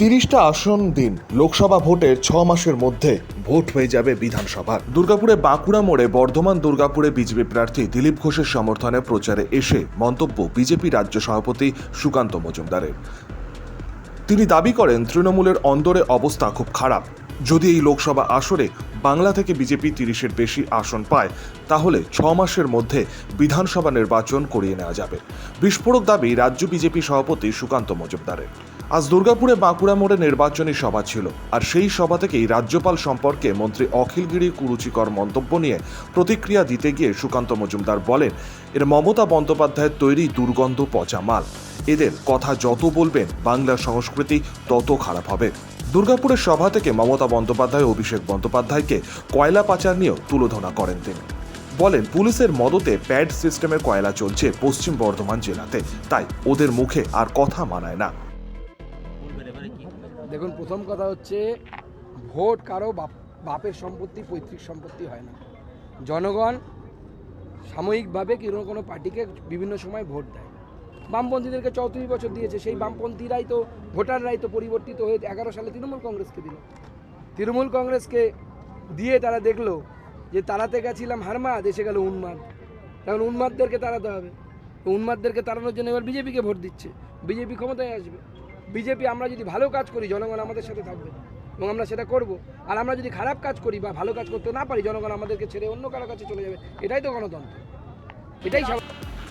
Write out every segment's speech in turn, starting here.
তিরিশটা আসন দিন। লোকসভা ভোটের ছ মাসের মধ্যে ভোট হয়ে যাবে বিধানসভার। দুর্গাপুরে বাঁকুড়া মোড়ে বর্ধমান দুর্গাপুরে বিজেপি প্রার্থী দিলীপ ঘোষের সমর্থনে প্রচারে এসে মন্তব্য বিজেপি রাজ্য সভাপতি সুকান্ত মজুমদারের। তিনি দাবি করেন, তৃণমূলের অন্দরে অবস্থা খুব খারাপ। যদি এই লোকসভা আসরে বাংলা থেকে বিজেপি তিরিশের বেশি আসন পায়, তাহলে ছ মাসের মধ্যে বিধানসভা নির্বাচন করিয়ে নেওয়া যাবে। বিস্ফোরক দাবি রাজ্য বিজেপি সভাপতি সুকান্ত মজুমদারের। আজ দুর্গাপুরে বাঁকুড়া মোড়ে নির্বাচনী সভা ছিল, আর সেই সভা থেকেই রাজ্যপাল সম্পর্কে মন্ত্রী অখিলগিরি কুরুচিকর মন্তব্য নিয়ে প্রতিক্রিয়া দিতে গিয়ে সুকান্ত মজুমদার বলেন, এর মমতা বন্দ্যোপাধ্যায়ের তৈরি দুর্গন্ধ পচা মাল। এদের কথা যত বলবেন, বাংলার সংস্কৃতি তত খারাপ হবে। দুর্গাপুরের সভা থেকে মমতা বন্দ্যোপাধ্যায় অভিষেক বন্দ্যোপাধ্যায়কে কয়লা পাচার নিয়েও তুলোধনা করেন তিনি। বলেন, পুলিশের মদতে প্যাড সিস্টেমের কয়লা চলছে পশ্চিম বর্ধমান জেলাতে, তাই ওদের মুখে আর কথা মানায় না। দেখুন, প্রথম কথা হচ্ছে, ভোট কারও বাপ, বাপের সম্পত্তি, পৈতৃক সম্পত্তি হয় না। জনগণ সাময়িকভাবে কোনো কোনো পার্টিকে বিভিন্ন সময় ভোট দেয়। বামপন্থীদেরকে চৌত্রিশ বছর দিয়েছে, সেই বামপন্থীরাই তো, ভোটাররাই তো পরিবর্তিত হয়ে এগারো সালে তৃণমূল কংগ্রেসকে দিল। তৃণমূল কংগ্রেসকে দিয়ে তারা দেখল যে তাড়াতে গেছিলাম হারমাদ, এসে গেল উন্মাদ। তখন উন্মাদদেরকে তাড়াতে হবে। উন্মাদদেরকে তাড়ানোর জন্য এবার বিজেপিকে ভোট দিচ্ছে। বিজেপি ক্ষমতায় আসবে। বিজেপি, আমরা যদি ভালো কাজ করি, জনগণ আমাদের সাথে থাকবে এবং আমরা সেটা করব। আর আমরা যদি খারাপ কাজ করি বা ভালো কাজ করতে না পারি, জনগণ আমাদেরকে ছেড়ে অন্য কারও কাছে চলে যাবে। এটাই তো গণতন্ত্র। এটাই।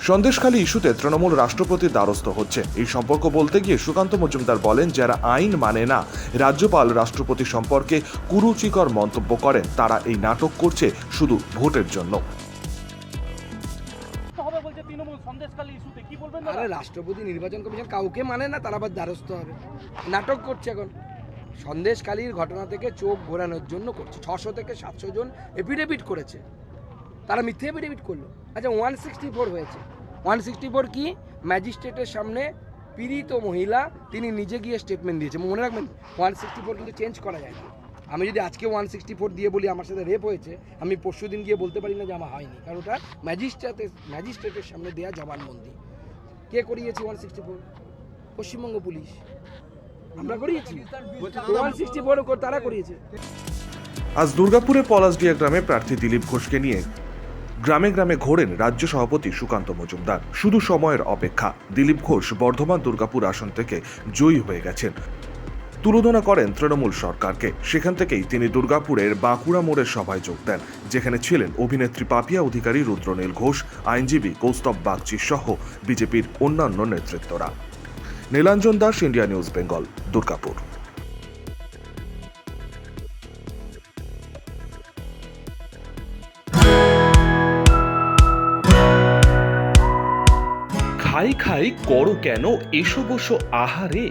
সন্দেশখালী ইস্যুতে তৃণমূল রাষ্ট্রপতির দ্বারস্থ হচ্ছে। এই সম্পর্ক বলতে গিয়ে সুকান্ত মজুমদার বলেন, যারা আইন মানে না, রাজ্যপাল রাষ্ট্রপতি সম্পর্কে কুরুচিকর মন্তব্য করেন, তারা এই নাটক করছে শুধু ভোটের জন্য। সন্দেশকালী ইস্যুতে কি বলবেন আরে রাষ্ট্রপতি নির্বাচন কমিশন কাউকে মানে না তারা আবার দ্বারস্থ হবে। নাটক করছে এখন। সন্দেশকালীর ঘটনা থেকে চোখ ঘোরানোর জন্য করছে। ছশো থেকে সাতশো জন এফিডেভিট করেছে। তারা মিথ্যে এফিডেভিট করল। আচ্ছা ওয়ান সিক্সটি ফোর হয়েছে। ওয়ান সিক্সটি ফোর কি? ম্যাজিস্ট্রেটের সামনে পীড়িত মহিলা তিনি নিজে গিয়ে স্টেটমেন্ট দিয়েছে। মনে রাখবেন ওয়ান সিক্সটি ফোর কিন্তু চেঞ্জ করা যায় না আমি যদি আজকে ওয়ান সিক্সটি ফোর দিয়ে বলি আমার সাথে রেপ হয়েছে, আমি পরশু দিন গিয়ে বলতে পারি না যে আমার হয়নি। কারণ ওটা ম্যাজিস্ট্রেটের ম্যাজিস্ট্রেটের সামনে দেওয়া জবানবন্দি কে করিয়েছে one sixty four Paschimbanga police. আমরা করিয়েছি। ওয়ান সিক্সটি ফোর তারা করিয়েছে। আজ দুর্গাপুরের পলাশডিয়া গ্রামে প্রার্থী দিলীপ ঘোষকে নিয়ে গ্রামে গ্রামে ঘোরেন রাজ্য সভাপতি সুকান্ত মজুমদার। শুধু সময়ের অপেক্ষা, দিলীপ ঘোষ বর্ধমান দুর্গাপুর আসন থেকে জয়ী হয়ে গেছেন। তুলোধনা করেন তৃণমূল সরকারকে। সেখান থেকেই তিনি দুর্গাপুরের বাঁকুড়া মোড়ের সভায় যোগ দেন, যেখানে ছিলেন অভিনেত্রী পাপিয়া অধিকারী রুদ্রনীল ঘোষ, আইনজীবী কৌস্তব বাগচি সহ বিজেপির অন্যান্য নেতৃত্বরা। Nilanjan Das, India News, Bengal, Durgapur. খাই খাই করো কেন? এসো বসো আহারে।